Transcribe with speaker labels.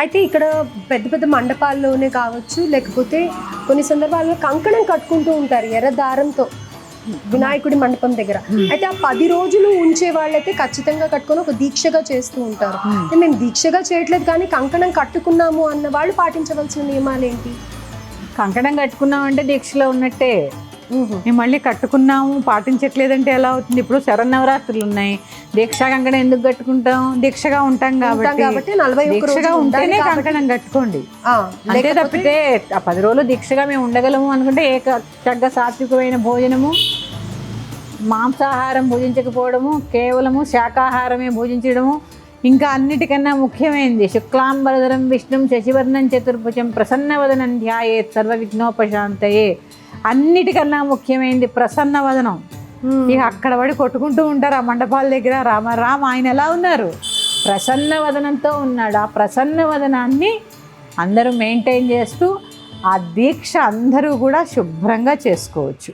Speaker 1: అయితే ఇక్కడ పెద్ద పెద్ద మండపాల్లోనే కావచ్చు లేకపోతే కొన్ని సందర్భాల్లో కంకణం కట్టుకుంటూ ఉంటారు ఎర్ర దారంతో వినాయకుడి మండపం దగ్గర. అయితే ఆ పది రోజులు ఉంచే వాళ్ళైతే ఖచ్చితంగా కట్టుకొని ఒక దీక్షగా చేస్తూ ఉంటారు. మేము దీక్షగా చేయట్లేదు కానీ కంకణం కట్టుకున్నాము అన్న వాళ్ళు పాటించవలసిన నియమాలు ఏంటి
Speaker 2: కంకణం కట్టుకున్నాం అంటే దీక్షలో ఉన్నట్టే. మేము. మళ్ళీ కట్టుకున్నాము పాటించట్లేదంటే ఎలా అవుతుంది? ఇప్పుడు శరన్నవరాత్రులు ఉన్నాయి. దీక్షా కంకణం ఎందుకు కట్టుకుంటాం? దీక్షగా ఉంటాం కాబట్టి. దీక్షగా ఉంటేనే కంకణం కట్టుకోండి. అంతే తప్పితే ఆ పది రోజులు దీక్షగా మేము ఉండగలము అనుకుంటే ఏక చక్కగా సాత్వికమైన భోజనము మాంసాహారం భుజించకపోవడము కేవలము శాకాహారమే భుజించడము ఇంకా అన్నిటికన్నా ముఖ్యమైనది శుక్లాంబరధరం విష్ణుం శశివర్ణం చతుర్భుజం ప్రసన్నవదనం ధ్యాయేత్ సర్వ విఘ్నోపశాంతయే అన్నిటికన్నా ముఖ్యమైనది ప్రసన్నవదనం ఇక అక్కడ పడి కొట్టుకుంటూ ఉంటారు ఆ మండపాల దగ్గర. రామ రామ ఆయన ఎలా ఉన్నారు? ప్రసన్నవదనంతో ఉన్నాడు. ఆ ప్రసన్నవదనాన్ని అందరూ మెయింటైన్ చేస్తూ ఆ దీక్ష అందరూ కూడా శుభ్రంగా చేసుకోవచ్చు.